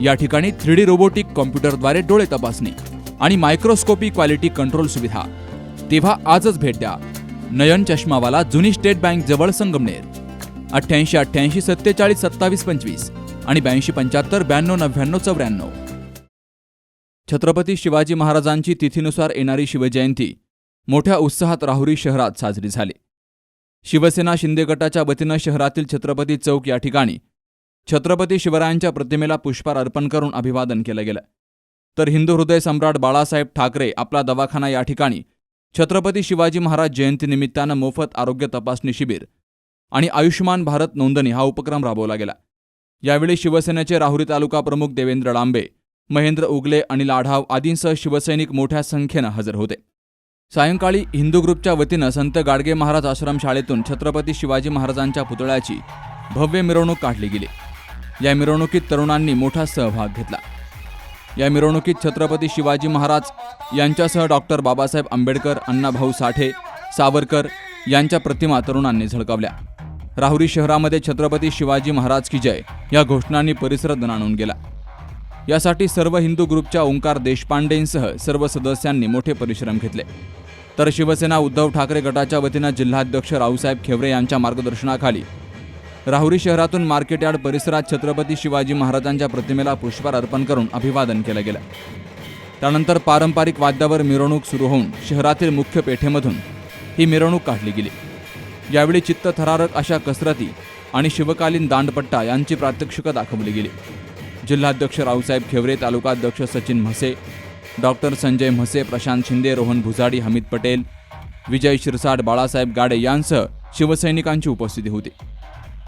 या ठिकाणी three D robotic कॉम्प्युटरद्वारे डोळे तपासणी आणि मायक्रोस्कोपी क्वालिटी कंट्रोल सुविधा. तेव्हा आजच भेट द्या. नयन चष्मावाला जुनी स्टेट बँक जवळ संगमनेर. अठ्ठ्याऐंशी अठ्ठ्याऐंशी सत्तेचाळीस सत्तावीस पंचवीस आणि ब्याऐंशी पंच्याहत्तर ब्याण्णव नव्याण्णव चौऱ्याण्णव. छत्रपती शिवाजी महाराजांची तिथीनुसार येणारी शिवजयंती मोठ्या उत्साहात राहुरी शहरात साजरी झाली. शिवसेना शिंदे गटाच्या वतीनं शहरातील छत्रपती चौक या ठिकाणी छत्रपती शिवरायांच्या प्रतिमेला पुष्पार अर्पण करून अभिवादन केलं गेलं. तर हिंदू हृदय सम्राट बाळासाहेब ठाकरे आपला दवाखाना या ठिकाणी छत्रपती शिवाजी महाराज जयंतीनिमित्तानं मोफत आरोग्य तपासणी शिबिर आणि आयुष्यमान भारत नोंदणी हा उपक्रम राबवला गेला. यावेळी शिवसेनेचे राहुरी तालुका प्रमुख देवेंद्र डांबे महेंद्र उगले अनिल आढाव आदींसह शिवसैनिक मोठ्या संख्येनं हजर होते. सायंकाळी हिंदू ग्रुपच्या वतीनं संत गाडगे महाराज आश्रम शाळेतून छत्रपती शिवाजी महाराजांच्या पुतळ्याची भव्य मिरवणूक काढली गेली. या मिरवणुकीत तरुणांनी मोठा सहभाग घेतला. या मिरवणुकीत छत्रपती शिवाजी महाराज यांच्यासह डॉक्टर बाबासाहेब आंबेडकर अण्णाभाऊ साठे सावरकर यांच्या प्रतिमा तरुणांनी झळकावल्या. राहुरी शहरामध्ये छत्रपती शिवाजी महाराज की जय या घोषणांनी परिसर दणाणून गेला. यासाठी सर्व हिंदू ग्रुपच्या ओंकार देशपांडेंसह सर्व सदस्यांनी मोठे परिश्रम घेतले. तर शिवसेना उद्धव ठाकरे गटाच्या वतीनं जिल्हाध्यक्ष रावसाहेब खेवरे यांच्या मार्गदर्शनाखाली राहुरी शहरातून मार्केटयार्ड परिसरात छत्रपती शिवाजी महाराजांच्या प्रतिमेला पुष्पहार अर्पण करून अभिवादन केलं गेलं. त्यानंतर पारंपरिक वाद्यावर मिरवणूक सुरू होऊन शहरातील मुख्य पेठेमधून ही मिरवणूक काढली गेली. यावेळी चित्तथरारक अशा कसरती आणि शिवकालीन दांडपट्टा यांची प्रात्यक्षिकं दाखवली गेली. जिल्हाध्यक्ष रावसाहेब खेवरे तालुकाध्यक्ष सचिन म्हसे डॉक्टर संजय म्हसे प्रशांत शिंदे रोहन भुजाडी हमीद पटेल विजय शिरसाट बाळासाहेब गाडे यांसह शिवसैनिकांची उपस्थिती होती.